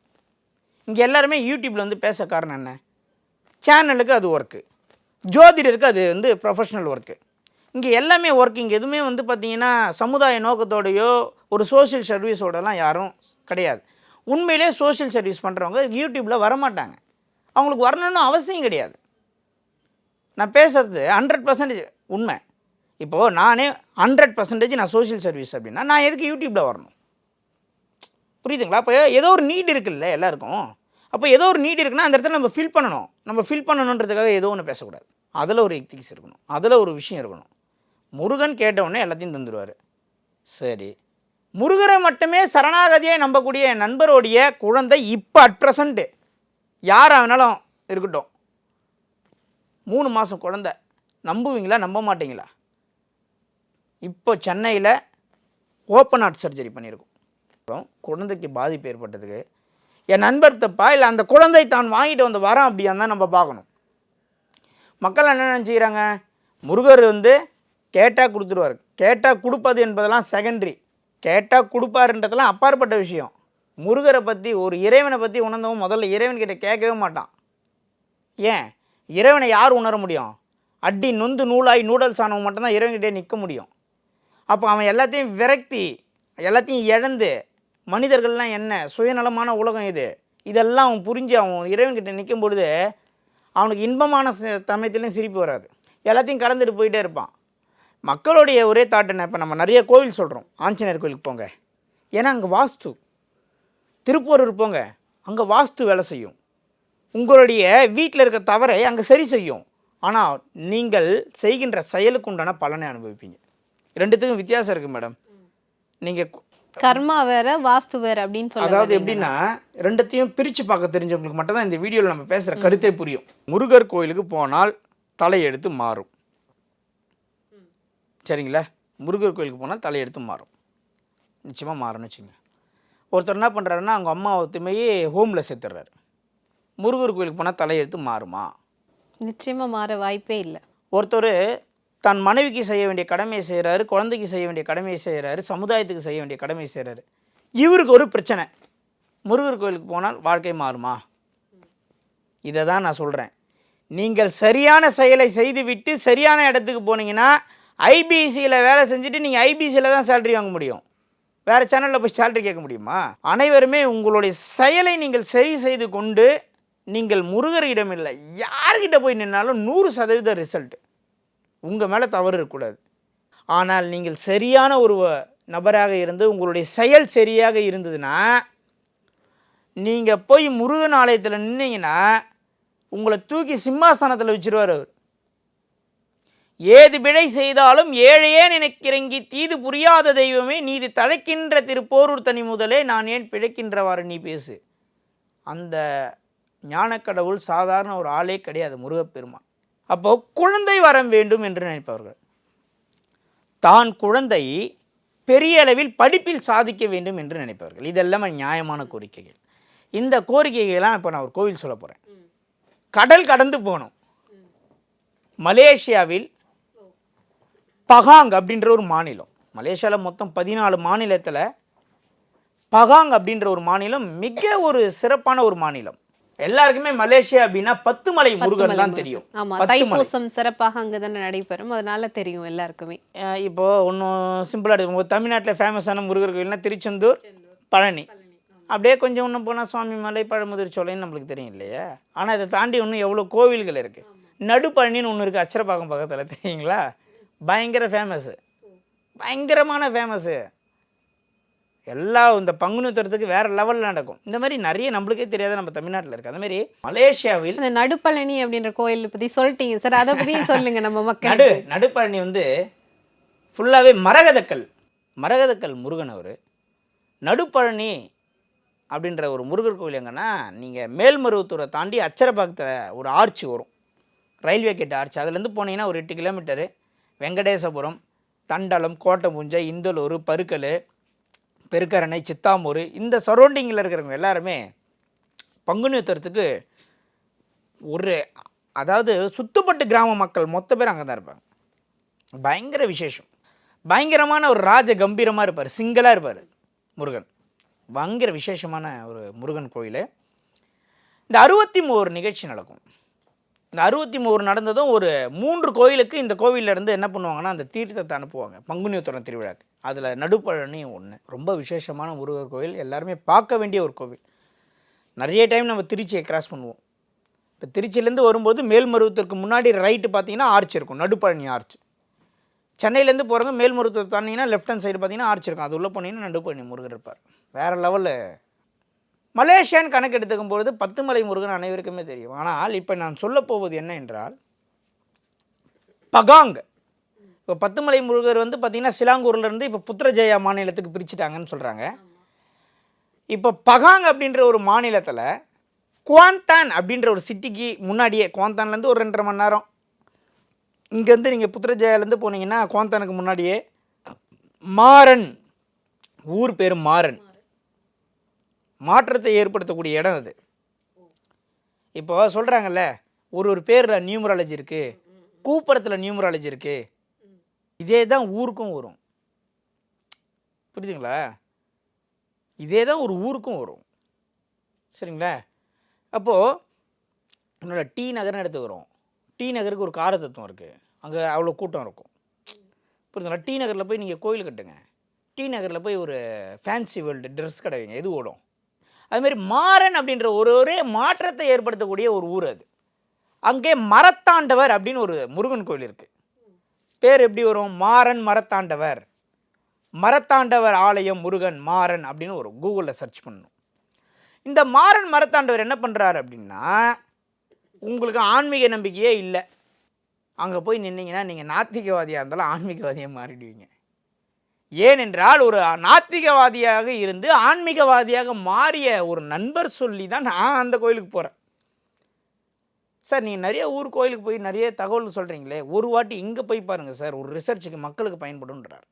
இங்கே எல்லாருமே யூடியூப்பில் வந்து பேச காரணம் என்ன? சேனலுக்கு அது ஒர்க்கு ஜோதிடருக்கு அது வந்து ப்ரொஃபஷனல் ஒர்க்கு இங்கே எல்லாமே ஒர்க்கிங் எதுவுமே வந்து பார்த்திங்கன்னா சமுதாய நோக்கத்தோடையோ ஒரு சோஷியல் சர்வீஸோடலாம் யாரும் கிடையாது. உண்மையிலே சோஷியல் சர்வீஸ் பண்ணுறவங்க யூடியூப்பில் வரமாட்டாங்க. அவங்களுக்கு வரணும்னு அவசியம் கிடையாது. நான் பேசுகிறது ஹண்ட்ரட் பர்சன்டேஜ் உண்மை. இப்போது நானே ஹண்ட்ரட் பர்சன்டேஜ் நான் சோஷியல் சர்வீஸ் அப்படின்னா நான் எதுக்கு யூடியூப்பில் வரணும்? புரியுதுங்களா? அப்போ ஏதோ ஒரு நீட் இருக்குல்ல எல்லாருக்கும். அப்போ ஏதோ ஒரு நீட் இருக்குன்னா அந்த இடத்துல நம்ம ஃபில் பண்ணணும். நம்ம ஃபில் பண்ணணுன்றதுக்காக ஏதோ ஒன்று பேசக்கூடாது. அதில் ஒரு எத்திக்ஸ் இருக்கணும். அதில் ஒரு விஷயம் இருக்கணும். முருகன் கேட்டவுடனே எல்லாத்தையும் தந்துடுவார் சரி. முருகரை மட்டுமே சரணாகதியை நம்பக்கூடிய என் நண்பருடைய குழந்தை இப்போ அட் ப்ரெசண்ட்டு யார் ஆனாலும் இருக்கட்டும். மூணு மாதம் குழந்தை. நம்புவீங்களா? நம்ப மாட்டீங்களா? இப்போ சென்னையில் ஓப்பன் ஹார்ட் சர்ஜரி பண்ணியிருக்கோம். அப்புறம் குழந்தைக்கு பாதிப்பு ஏற்பட்டதுக்கு என் நண்பர் தப்பா இல்லை அந்த குழந்தை தான் வாங்கிட்டு வந்து வரோம் அப்படியா தான் நம்ம பார்க்கணும். மக்கள் என்ன நினச்சிக்கிறாங்க? முருகர் வந்து கேட்டால் கொடுத்துருவார். கேட்டால் கொடுப்பது என்பதெல்லாம் செகண்டரி கேட்டால் கொடுப்பாருன்றதெல்லாம் அப்பாற்பட்ட விஷயம். முருகரை பற்றி ஒரு இறைவனை பற்றி உணர்ந்தவன் முதல்ல இறைவன்கிட்ட கேட்கவே மாட்டான். ஏன்? இறைவனை யார் உணர முடியும்? அடி நொந்து நூலாய் நூடல் ஆனவன் மட்டும்தான் இறைவன்கிட்டே நிற்க முடியும். அப்போ அவன் எல்லாத்தையும் விரக்தி எல்லாத்தையும் இழந்து மனிதர்கள்லாம் என்ன? சுயநலமான உலகம் இது. இதெல்லாம் அவன் புரிஞ்சு அவன் இறைவன்கிட்ட நிற்கும் பொழுது அவனுக்கு இன்பமான ச- சிரிப்பு வராது. எல்லாத்தையும் கடந்துட்டு போயிட்டே இருப்பான். மக்களுடைய ஒரே தாட் என்ன? இப்போ நம்ம நிறைய கோவில் சொல்கிறோம் ஆஞ்சநேயர் கோயிலுக்கு போங்க. ஏன்னா அங்கே வாஸ்து. திருப்பூரூர் போங்க. அங்கே வாஸ்து வேலை செய்யும். உங்களுடைய வீட்டில் இருக்க தவறை அங்கே சரி செய்யும். ஆனால் நீங்கள் செய்கின்ற செயலுக்கு உண்டான பலனை அனுபவிப்பீங்க. ரெண்டுத்துக்கும் வித்தியாசம் இருக்குது மேடம். நீங்கள் கர்மா வேற வாஸ்து வேற அப்படின்னு சொல்ல அதாவது. எப்படின்னா ரெண்டுத்தையும் பிரித்து பார்க்க தெரிஞ்சவங்களுக்கு மட்டும் தான் இந்த வீடியோவில் நம்ம பேசுகிற கருத்தே புரியும். முருகர் கோயிலுக்கு போனால் தலையெடுத்து மாறும். சரிங்களா? முருகர் கோயிலுக்கு போனால் தலையெடுத்து மாறும். நிச்சயமாக மாறும்னு வச்சுங்க ஒருத்தர் என்ன பண்ணுறாருன்னா அவங்க அம்மா ஒத்துமையே ஹோமில் சேர்த்துறாரு. முருகர் கோயிலுக்கு போனால் தலையெடுத்து மாறுமா? நிச்சயமா மாற வாய்ப்பே இல்லை. ஒருத்தர் தன் மனைவிக்கு செய்ய வேண்டிய கடமையை செய்கிறாரு குழந்தைக்கு செய்ய வேண்டிய கடமையை செய்கிறாரு சமுதாயத்துக்கு செய்ய வேண்டிய கடமையை செய்கிறாரு இவருக்கு ஒரு பிரச்சனை. முருகர் கோயிலுக்கு போனால் வாழ்க்கை மாறுமா? இதை தான் நான் சொல்கிறேன் நீங்கள் சரியான செயலை செய்துவிட்டு சரியான இடத்துக்கு போனீங்கன்னா ஐபிசியில் வேலை செஞ்சுட்டு நீங்கள் ஐபிசியில் தான் சேலரி வாங்க முடியும். வேறு சேனலில் போய் சேலரி கேட்க முடியுமா? அனைவருமே உங்களுடைய செயலை நீங்கள் சரி செய்து கொண்டு நீங்கள் முருகரிடம் இல்லை. யார்கிட்ட போய் நின்னாலும் நூறு சதவீத ரிசல்ட் உங்கள் மேலே தவறு இருக்கக்கூடாது. ஆனால் நீங்கள் சரியான ஒரு நபராக இருந்து உங்களுடைய செயல் சரியாக இருந்ததுன்னா நீங்கள் போய் முருகன் ஆலயத்தில் நின்னீங்கன்னா உங்களை தூக்கி சிம்மாஸ்தானத்தில் வச்சிருவார் அவர். ஏது பிழை செய்தாலும் ஏழையே நினைக்கிறங்கி தீது புரியாத தெய்வமே நீதி தழைக்கின்ற திருப்போரூர் தனி முதலே நான் ஏன் பிழைக்கின்றவாறு நீ பேசு. அந்த ஞானக்கடவுள் சாதாரண ஒரு ஆளே கிடையாது முருகப்பெருமான். அப்போ குழந்தை வரம் வேண்டும் என்று நினைப்பவர்கள். தான் குழந்தை பெரிய அளவில் படிப்பில் சாதிக்க வேண்டும் என்று நினைப்பவர்கள். இதெல்லாம் நியாயமான கோரிக்கைகள். இந்த கோரிக்கைகள்லாம் இப்போ நான் ஒரு கோவில் சொல்ல போகிறேன் கடல் கடந்து போகணும். மலேசியாவில் பகாங் அப்படின்ற ஒரு மாநிலம். மலேசியாவில் மொத்தம் பதினாலு மாநிலத்தில் பகாங் அப்படின்ற ஒரு மாநிலம் மிக ஒரு சிறப்பான ஒரு மாநிலம். எல்லாருக்குமே மலேசியா அப்படின்னா பத்து மலை முருகன் தான் தெரியும். ஆமா தைப்பூசம் சிறப்பாக அங்கதானே நடைபெறும். அதனால தெரியும் எல்லாருக்குமே. இப்போ ஒன்றும் சிம்பிளாக எடுக்கும் தமிழ்நாட்டில் ஃபேமஸான முருகர் கோயில்னா திருச்செந்தூர் பழனி. அப்படியே கொஞ்சம் இன்னும் போனால் சுவாமி மலை பழமுதிர் சோலைன்னு நம்மளுக்கு தெரியும் இல்லையா? ஆனால் இதை தாண்டி இன்னும் எவ்வளோ கோவில்கள் இருக்குது நடுப்பழனின்னு ஒன்று இருக்குது அச்சரப்பாக்கம் பக்கத்தில். தெரியுங்களா? பயங்கர ஃபேமஸ்ஸு பயங்கரமான ஃபேமஸ்ஸு எல்லா இந்த பங்குனி உத்தரத்துக்கு வேறு லெவலில் நடக்கும். இந்த மாதிரி நிறைய நம்மளுக்கே தெரியாத நம்ம தமிழ்நாட்டில் இருக்குது அந்த மாதிரி மலேசியாவில் அந்த நடுப்பழனி அப்படின்ற கோயில் பத்தி சொல்லிட்டீங்க. சார் அதை பத்தியும் சொல்லுங்க நம்ம நடு மக்கள் நடுப்பழனி வந்து ஃபுல்லாகவே மரகதக்கல். மரகதக்கல் முருகன் அவர். நடுப்பழனி அப்படின்ற ஒரு முருகர் கோயில் எங்கன்னா நீங்கள் மேல்மருவத்தூரை தாண்டி அச்சரப்பாக்கத்தில் ஒரு ஆர்ச்சி வரும். ரயில்வே கேட் ஆர்ச்சி அதுலேருந்து போனீங்கன்னா ஒரு எட்டு கிலோமீட்டரு வெங்கடேசபுரம் தண்டலம் கோட்டை இந்தலூர் பருக்கல் பெருக்கரணை சித்தாமூர் இந்த சரௌண்டிங்கில் இருக்கிறவங்க எல்லாருமே பங்குனி உத்தரத்துக்கு ஒரு அதாவது சுத்துப்பட்டு கிராம மக்கள் மொத்த பேர் அங்கே தான் இருப்பாங்க. பயங்கர விசேஷம். பயங்கரமான ஒரு ராஜ கம்பீரமாக இருப்பார். சிங்கிளாக இருப்பார் முருகன். பயங்கர விசேஷமான ஒரு முருகன் கோயில். இந்த அறுபத்தி மூணு நிகழ்ச்சி நடக்கும். அறுபத்தி மூணு நடந்ததும் ஒரு மூன்று கோயிலுக்கு இந்த கோவில்ல என்ன பண்ணுவாங்கன்னா அந்த தீர்த்தத்தை அனுப்புவாங்க. பங்குனி உத்தரம் திருவிழாக்கு. அதில் நடுப்பழனியும் ஒன்று ரொம்ப விசேஷமான முருகர் கோவில். எல்லாருமே பார்க்க வேண்டிய ஒரு கோவில். நிறைய டைம் நம்ம திருச்சியை கிராஸ் பண்ணுவோம். இப்போ திருச்சியிலேருந்து வரும்போது மேல்மருவத்திற்கு முன்னாடி ரைட்டு பார்த்தீங்கன்னா ஆர்ச் இருக்கும். நடுப்பழனி ஆர்ச் சென்னையிலேருந்து போகிறவங்க மேல்மருவத்தை தாண்டிங்கன்னா லெஃப்ட் ஹேண்ட் சைடு பார்த்தீங்கன்னா ஆர்ச் இருக்கும். அது உள்ளே போனீங்கன்னா நடுப்பழனி முருகர் இருப்பார். வேறு லெவலில் மலேசியான்னு கணக்கு எடுத்துக்கும் பொழுது பத்துமலை முருகன் அனைவருக்குமே தெரியும். ஆனால் இப்போ நான் சொல்ல போவது என்ன என்றால் பகாங். இப்போ பத்துமலை முருகர் வந்து பார்த்திங்கன்னா சிலாங்கூர்லேருந்து இப்போ புத்திரஜயா மாநிலத்துக்கு பிரிச்சுட்டாங்கன்னு சொல்கிறாங்க இப்போ பகாங் அப்படின்ற ஒரு மாநிலத்தில் குவாந்தான் அப்படின்ற ஒரு சிட்டிக்கு முன்னாடியே குவாந்தான்லேருந்து ஒரு ரெண்டரை மணி நேரம். இங்கேருந்து நீங்கள் புத்திரஜயாலேருந்து போனீங்கன்னா குவாந்தானுக்கு முன்னாடியே மாறன். ஊர் பேர் மாறன். மாற்றத்தை ஏற்படுத்தக்கூடிய இடம் அது. இப்போ சொல்கிறாங்கல்ல ஒரு ஒரு பேரில் நியூமராலஜி இருக்குது கூப்பரத்தில் நியூமராலஜி இருக்குது இதே தான் ஊருக்கும் வரும். புரியுதுங்களா? இதே தான் ஒரு ஊருக்கும் வரும். சரிங்களா? அப்போது என்னோட டி நகர்னு எடுத்துக்கிறோம். டி நகருக்கு ஒரு கார தத்துவம் இருக்குது அங்கே அவ்வளோ கூட்டம் இருக்கும். புரியுதுங்களா? டி நகரில் போய் நீங்கள் கோயில் கட்டுங்க. டி நகரில் போய் ஒரு ஃபேன்சி வேர்ல்டு ட்ரெஸ் கடை வைங்க. எது ஓடும்? அதுமாரி மாறன் அப்படின்ற ஒரு ஒரே மாற்றத்தை ஏற்படுத்தக்கூடிய ஒரு ஊர் அது. அங்கே மரத்தாண்டவர் அப்படின்னு ஒரு முருகன் கோயில் இருக்குது பேர் எப்படி வரும்? மாறன் மரத்தாண்டவர். மரத்தாண்டவர் ஆலயம் முருகன் மாறன் அப்படின்னு ஒரு கூகுளில் சர்ச் பண்ணணும். இந்த மாறன் மரத்தாண்டவர் என்ன பண்ணுறாரு அப்படின்னா உங்களுக்கு ஆன்மீக நம்பிக்கையே இல்லை. அங்கே போய் நின்னீங்கன்னா நீங்கள் நாத்திகவாதியாக இருந்தாலும் ஆன்மீகவாதியாக மாறிடுவீங்க. ஏனென்றால் ஒரு நாத்திகவாதியாக இருந்து ஆன்மீகவாதியாக மாறிய ஒரு நண்பர் சொல்லி தான் நான் அந்த கோயிலுக்கு போகிறேன் சார் நீங்கள் நிறைய ஊர் கோயிலுக்கு போய் நிறைய தகவல் சொல்கிறீங்களே ஒரு வாட்டி இங்கே போய் பாருங்கள் சார் ஒரு ரிசர்ச்சுக்கு மக்களுக்கு பயன்படுன்றார்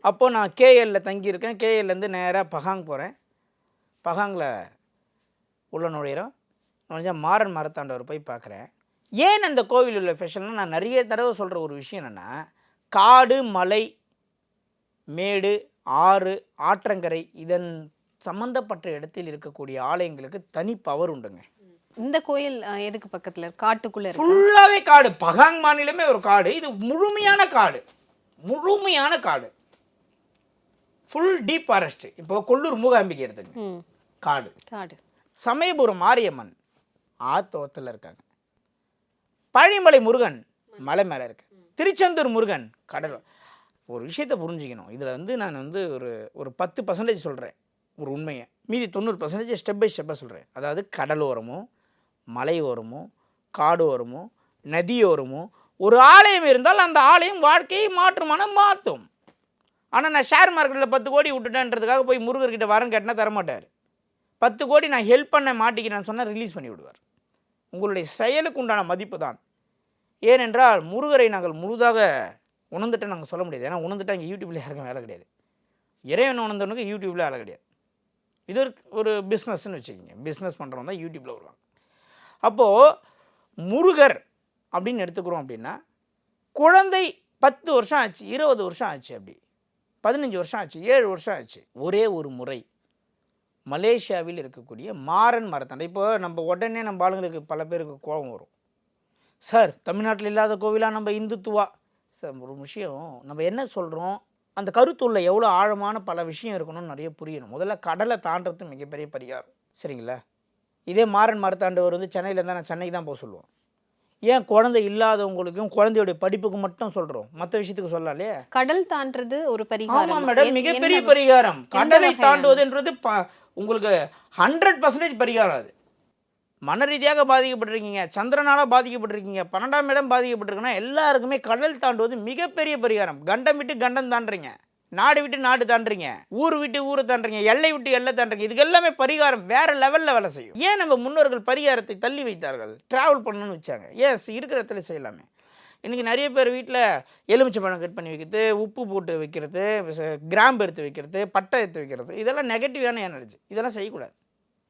அப்போது நான் கேஎல்ல தங்கியிருக்கேன். கேஎல்லேருந்து நேராக பகாங் போகிறேன் பகாங்கில் உள்ள நுழையிறோம். நுழைஞ்சால் மாறன் மரத்தாண்டவர் போய் பார்க்குறேன் ஏன் அந்த கோவில் உள்ள ஸ்பெஷல்னா நான் நிறைய தடவை சொல்கிற ஒரு விஷயம் என்னென்னா காடு மலை மேடு ஆறு ஆற்றங்கரை இதன் சம்பந்தப்பட்ட இடத்தில் இருக்கக்கூடிய ஆலயங்களுக்கு தனி பவர் உண்டுங்க. இந்த கோயில் எதுக்கு பக்கத்துல? காட்டுக்குள்ள ஃபுல்லாகவே காடு. பகாங் மாநிலமே ஒரு காடு. இது முழுமையான காடு. முழுமையான காடு. ஃபுல் டீப் ஃபாரஸ்ட் இப்போ கொல்லூர் மூகாம்பிகை எடுத்துங்க. காடு. காடு. சமயபுரம் மாரியம்மன் ஆத்தோத்தில் இருக்காங்க. பழனிமலை முருகன் மலை மேலே இருக்கு. திருச்செந்தூர் முருகன் கடல் ஒரு விஷயத்தை புரிஞ்சுக்கணும். இதில் வந்து நான் வந்து ஒரு ஒரு பத்து பர்சன்டேஜ் சொல்கிறேன் ஒரு உண்மையை. மீதி தொண்ணூறு பர்சன்டேஜ் ஸ்டெப் பை ஸ்டெப்பாக சொல்கிறேன் அதாவது கடலோரமோ மலையோரமோ காடோரமோ நதியோரமோ ஒரு ஆலயம் இருந்தால் அந்த ஆலயம் வாழ்க்கையை மாற்றுமான மாற்றும். ஆனால் நான் ஷேர் மார்க்கெட்டில் பத்து கோடி விட்டுட்டேன்றதுக்காக போய் முருகர்கிட்ட வரேன் கேட்டினா தரமாட்டார். பத்து கோடி நான் ஹெல்ப் பண்ண மாட்டேங்கிறேன்னு சொன்னால் ரிலீஸ் பண்ணி விடுவார். உங்களுடைய செயலுக்கு உண்டான மதிப்பு தான். ஏனென்றால் முருகரை நாங்கள் முழுதாக உணர்ந்துட்டு நாங்கள் சொல்ல முடியாது. ஏன்னா உணர்ந்துட்டு அங்கே யூடியூப்பில் யாருக்கும் வேலை கிடையாது. இறைவன் உணர்ந்தவனுக்கு யூடியூப்பில் வேலை கிடையாது. இது ஒரு ஒரு பிஸ்னஸ்ன்னு வச்சுக்கோங்க. பிஸ்னஸ் பண்ணுறவங்க தான் யூடியூப்பில் வருவாங்க அப்போது முருகர் அப்படின்னு எடுத்துக்கிறோம் அப்படின்னா குழந்தை பத்து வருஷம் ஆச்சு இருபது வருஷம் ஆச்சு அப்படி. பதினஞ்சு வருஷம் ஆச்சு ஏழு வருஷம் ஆச்சு. ஒரே ஒரு முறை மலேசியாவில் இருக்கக்கூடிய மாறன் மரத்தண்டை. இப்போ நம்ம உடனே நம்ம ஆளுங்களுக்கு பல பேருக்கு கோபம் வரும். சார் தமிழ்நாட்டில் இல்லாத கோவிலாக நம்ம இந்துத்துவா? ஒரு விஷயம் நம்ம என்ன சொல்கிறோம் அந்த கருத்துள்ள எவ்வளோ ஆழமான பல விஷயம் இருக்கணும்னு நிறைய புரியணும். முதல்ல கடலை தாண்டறது மிகப்பெரிய பரிகாரம். சரிங்களா? இதே மாறன் மரத்தாண்டவர் வந்து சென்னையில் இருந்தால் நான் சென்னைக்கு தான் போக சொல்லுவோம் ஏன் குழந்தை இல்லாதவங்களுக்கும் குழந்தையுடைய படிப்புக்கு மட்டும் சொல்கிறோம் மற்ற விஷயத்துக்கு இல்லையா? கடல் தாண்டறது ஒரு பரிகாரம். ஆமாம் மேடம் மிகப்பெரிய பரிகாரம். கடலை? தாண்டுவதுன்றது ப- உங்களுக்கு ஹண்ட்ரட் பர்சன்டேஜ் பரிகாரம் அது. மன ரீதியாக பாதிக்கப்பட்டிருக்கீங்க சந்திரனால் பாதிக்கப்பட்டிருக்கீங்க பன்னெண்டாம் இடம் பாதிக்கப்பட்டிருக்குன்னா எல்லாருக்குமே கடல் தாண்டுவது மிகப்பெரிய பரிகாரம். கண்டம் விட்டு கண்டம் தாண்டுறீங்க. நாடு விட்டு நாடு தாண்டுறீங்க. ஊர் விட்டு ஊரை தாண்டுறீங்க. எல்லை விட்டு எல்லை தாண்டுறீங்க. இதுக்கு எல்லாமே பரிகாரம் வேற லெவலில் வேலை செய்யும். ஏன் நம்ம முன்னோர்கள் பரிகாரத்தை தள்ளி வைத்தார்கள்? ட்ராவல் பண்ணணும்னு வச்சாங்க. ஏன் இருக்கிற இடத்துல செய்யலாமே. இன்றைக்கி நிறைய பேர் வீட்டில் எலுமிச்சை பழம் கட் பண்ணி வைக்கிறது உப்பு போட்டு வைக்கிறது கிராம்பு எடுத்து வைக்கிறது பட்டை எடுத்து வைக்கிறது. இதெல்லாம் நெகட்டிவான எனர்ஜி இதெல்லாம் செய்யக்கூடாது.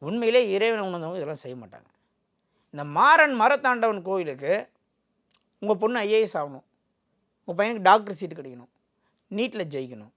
உண்மையிலே இறைவனை உணர்ந்தவங்க இதெல்லாம் செய்ய மாட்டாங்க. இந்த மாறன் மரத்தாண்டவன் கோயிலுக்கு உங்கள் பொண்ணு ஐஏஎஸ் ஆகணும். உங்கள் பையனுக்கு டாக்டர் சீட்டு கிடைக்கணும். நீட்டில் ஜெயிக்கணும்.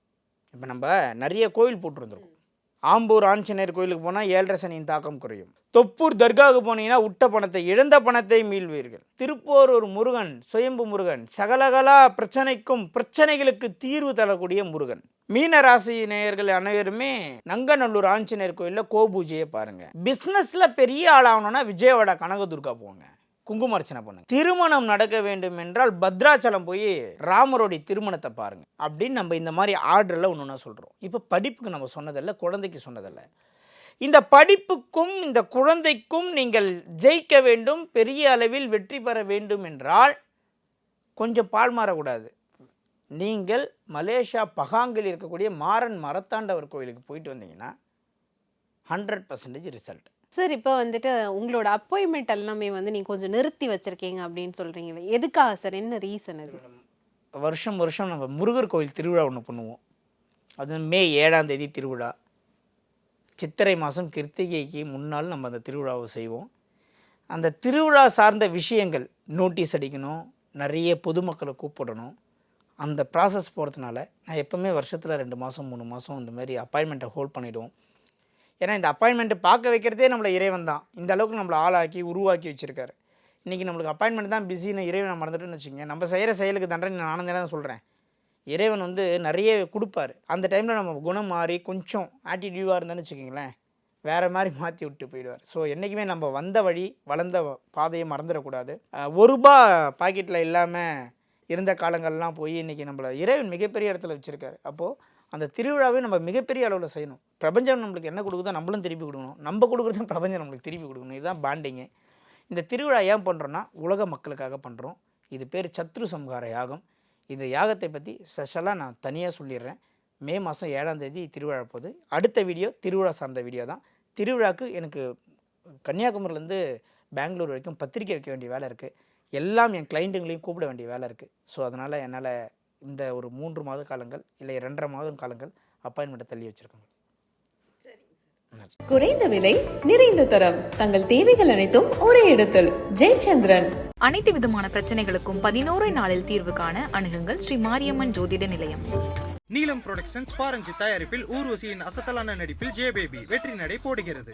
இப்போ நம்ம நிறைய கோயில் போட்டுருந்துருக்கோம். ஆம்பூர் ஆஞ்சநேயர் கோயிலுக்கு போனால் ஏழரை சனியின் தாக்கம் குறையும். தொப்பூர் தர்காவுக்கு போனீங்கன்னா உட்ட பணத்தை இழந்த பணத்தை மீள்வீர்கள். திருப்போரூர் முருகன் சுயம்பு முருகன். சகலகலா பிரச்சனைக்கும் பிரச்சனைகளுக்கு தீர்வு தரக்கூடிய முருகன். மீன ராசி நேயர்கள் அனைவருமே நங்கநல்லூர் ஆஞ்சநேயர் கோயிலில் கோபூஜையை பாருங்கள் பிஸ்னஸில் பெரிய ஆளாகணும்னா விஜயவாடா கனகதுர்கா போங்க. குங்கும அர்ச்சனை பண்ணுங்க. திருமணம் நடக்க வேண்டும் என்றால் பத்ராச்சலம் போய் ராமருடைய திருமணத்தை பாருங்க. அப்படின்னு நம்ம இந்த மாதிரி ஆர்டரில் ஒன்று ஒன்றா சொல்கிறோம் இப்போ படிப்புக்கு நம்ம சொன்னதில்லை குழந்தைக்கு சொன்னதில்லை. இந்த படிப்புக்கும் இந்த குழந்தைக்கும் நீங்கள் ஜெயிக்க வேண்டும் பெரிய அளவில் வெற்றி பெற வேண்டும் என்றால் கொஞ்சம் பால் மாறக்கூடாது. நீங்கள் மலேசியா பகாங்கில் இருக்கக்கூடிய மாறன் மரத்தாண்டவர் கோயிலுக்கு போயிட்டு வந்தீங்கன்னா ஹண்ட்ரட் பர்சன்டேஜ் ரிசல்ட் சார் இப்போ வந்துட்டு உங்களோட அப்பாயின்மெண்ட் எல்லாமே வந்து நீங்க கொஞ்சம் நிறுத்தி வச்சிருக்கீங்க அப்படின்னு சொல்றீங்களே எதுக்காக சார்? என்ன ரீசன் இது வருஷம் வருஷம் நம்ம முருகர் கோயில் திருவிழா ஒன்று பண்ணுவோம். அது மே ஏழாம் தேதி திருவிழா. சித்திரை மாதம் கிருத்திகைக்கு முன்னால் நம்ம அந்த திருவிழாவை செய்வோம். அந்த திருவிழா சார்ந்த விஷயங்கள் நோட்டீஸ் அடிக்கணும் நிறைய பொதுமக்களை கூப்பிடணும். அந்த ப்ராசஸ் போகிறதுனால நான் எப்போவுமே வருஷத்தில் ரெண்டு மாதம் மூணு மாதம் இந்த மாதிரி அப்பாயின்மெண்ட்டை ஹோல்ட் பண்ணிவிடுவோம் ஏன்னா இந்த அப்பாயின்மெண்ட்டை பார்க்க வைக்கிறதே நம்மளை இறைவன் தான். இந்த அளவுக்கு நம்மளை ஆளாக்கி உருவாக்கி வச்சுருக்காரு. இன்றைக்கி நம்மளுக்கு அப்பாயின்மெண்ட் தான் பிஸின்னு இறைவனை மறந்துட்டுன்னு வச்சுக்கோங்க. நம்ம செய்கிற செயலுக்கு தண்டனை நானும் தான் சொல்கிறேன் இறைவன் வந்து நிறைய கொடுப்பாரு. அந்த டைமில் நம்ம குணம் மாறி கொஞ்சம் ஆட்டிடியூவாக இருந்தேன்னு வச்சுக்கிங்களேன் வேறு மாதிரி மாற்றி விட்டு போயிடுவார். ஸோ என்றைக்குமே நம்ம வந்த வழி வளர்ந்த பாதையை மறந்துடக்கூடாது. ஒரு ரூபா பாக்கெட்டில் இல்லாமல் இருந்த காலங்கள்லாம் போய் இன்றைக்கி நம்மளை இறைவன் மிகப்பெரிய இடத்துல வச்சுருக்காரு. அப்போது அந்த திருவிழாவை நம்ம மிகப்பெரிய அளவில் செய்யணும். பிரபஞ்சம் நம்மளுக்கு என்ன கொடுக்குதோ நம்மளும் திருப்பி கொடுக்கணும். நம்ம கொடுக்குறதும் பிரபஞ்சம் நம்மளுக்கு திருப்பி கொடுக்கணும். இதுதான் பாண்டிங்கு இந்த திருவிழா ஏன் பண்ணுறோன்னா உலக மக்களுக்காக பண்ணுறோம் இது பேர் சத்ரு சம்ஹார யாகம். இந்த யாகத்தை பற்றி ஸ்பெஷலாக நான் தனியாக சொல்லிடுறேன். மே மாதம் ஏழாம் தேதி திருவிழா போகுது. அடுத்த வீடியோ திருவிழா சார்ந்த வீடியோ தான். திருவிழாக்கு எனக்கு கன்னியாகுமரியிலேருந்து பெங்களூர் வரைக்கும் பத்திரிக்கை வைக்க வேண்டிய வேலை இருக்குது எல்லாம் என் கிளைண்ட்டுங்களையும் கூப்பிட வேண்டிய வேலை இருக்குது ஸோ அதனால் என்னால் இந்த ஒரு மூன்று மாத காலங்கள் இல்லை ரெண்டரை மாதம் காலங்கள் அப்பாயின்மெண்ட்டை தள்ளி வச்சுருக்கேன் குறைந்த விலை நிறைந்த தரம். தங்கள் தேவைகள் அனைத்தும் ஒரே இடத்தில். ஜெயச்சந்திரன். அனைத்து விதமான பிரச்சனைகளுக்கும் பதினோரு நாளில் தீர்வு காண அணுகுங்கள் ஸ்ரீ மாரியம்மன் ஜோதிட நிலையம். நீலம் புரொடக்ஷன்ஸ் பாரஞ்சி தயாரிப்பில் ஊர்வசியின் அசத்தலான நடிப்பில் ஜே பேபி வெற்றி நடை போடுகிறது.